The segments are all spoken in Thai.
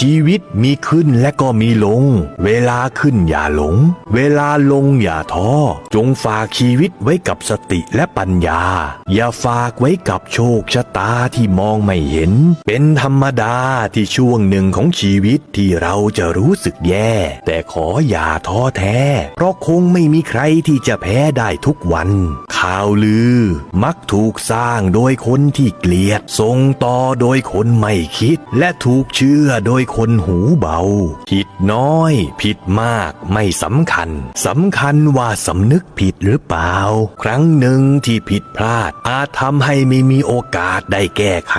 ชีวิตมีขึ้นและก็มีลง เวลาขึ้นอย่าหลง เวลาลงอย่าท้อ จงฝากชีวิตไว้กับสติและปัญญา อย่าฝากไว้กับโชคชะตาที่มองไม่เห็น เป็นธรรมดาที่ช่วงหนึ่งของชีวิตที่เราจะรู้สึกแย่ แต่ขออย่าท้อแท้ เพราะคงไม่มีใครที่จะแพ้ได้ทุกวัน ข่าวลือ มักถูกสร้างโดยคนที่เกลียดส่งต่อโดยคนไม่คิด และถูกเชื่อโดยคนหูเบา ผิดน้อย ผิดมากไม่สำคัญสำคัญว่าสำนึกผิดหรือเปล่า ครั้งหนึ่งที่ผิดพลาด อาจทำให้ไม่มีโอกาสได้แก้ไข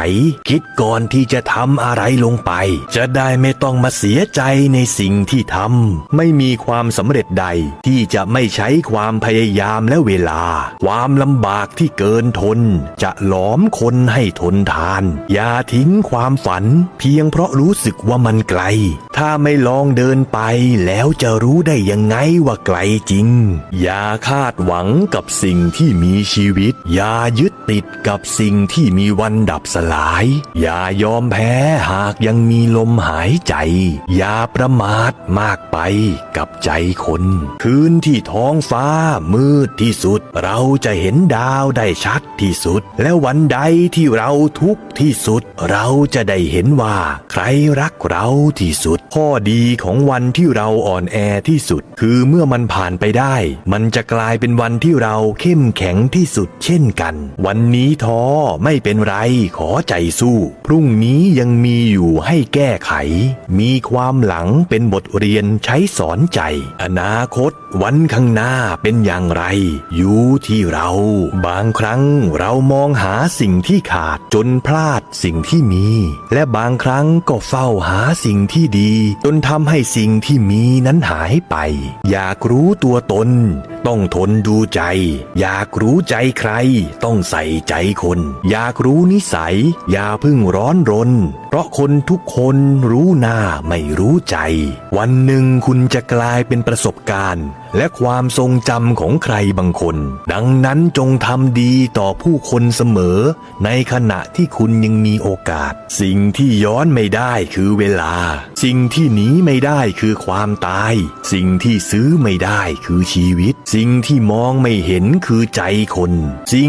คิดก่อนที่จะทำอะไรลงไป จะได้ไม่ต้องมาเสียใจในสิ่งที่ทำไม่มีความสำเร็จใด ที่จะไม่ใช้ความพยายามและเวลา ความลำบากที่เกินทน จะหลอมคนให้ทนทาน อย่าทิ้งความฝัน เพียงเพราะรู้สึกว่ามันไกล ถ้าไม่ลองเดินไปแล้วจะรู้ได้ยังไงว่าไกลจริง อย่าคาดหวังกับสิ่งที่มีชีวิต อย่ายึดติดกับสิ่งที่มีวันดับสลาย อย่ายอมแพ้หากยังมีลมหายใจ อย่าประมาทมากไปกับใจคน คืนที่ท้องฟ้ามืดที่สุด เราจะเห็นดาวได้ชัดที่สุด และวันใดที่เราทุกข์ที่สุด เราจะได้เห็นว่า ใครรักเราที่สุดข้อดีของวันที่เราอ่อนแอที่สุด คือเมื่อมันผ่านไปได้ มันจะกลายเป็นวันที่เราเข้มแข็งที่สุดเช่นกัน วันนี้ท้อไม่เป็นไรขอใจสู้ พรุ่งนี้ยังมีอยู่ให้แก้ไข มีความหลังเป็นบทเรียนใช้สอนใจ อนาคต วันข้างหน้าเป็นอย่างไร อยู่ที่เรา บางครั้งเรามองหาสิ่งที่ขาดจนพลาดสิ่งที่มี และบางครั้งก็เฝ้าหาสิ่งที่ดีจนทำให้สิ่งที่มีนั้นหายไป อยากรู้ตัวตน ต้องทนดูใจ อยากรู้ใจใคร ต้องใส่ใจคน อยากรู้นิสัย อย่าพึ่งร้อนรน เพราะคนทุกคนรู้หน้าไม่รู้ใจ วันหนึ่งคุณจะกลายเป็นประสบการณ์ และความทรงจำของใครบางคน ดังนั้นจงทำดีต่อผู้คนเสมอ ในขณะที่คุณยังมีโอกาส สิ่งที่ย้อนไม่ได้คือเวลา สิ่งที่หนีไม่ได้คือความตาย สิ่งที่ซื้อไม่ได้คือชีวิต สิ่งที่มองไม่เห็นคือใจคนสิ่ง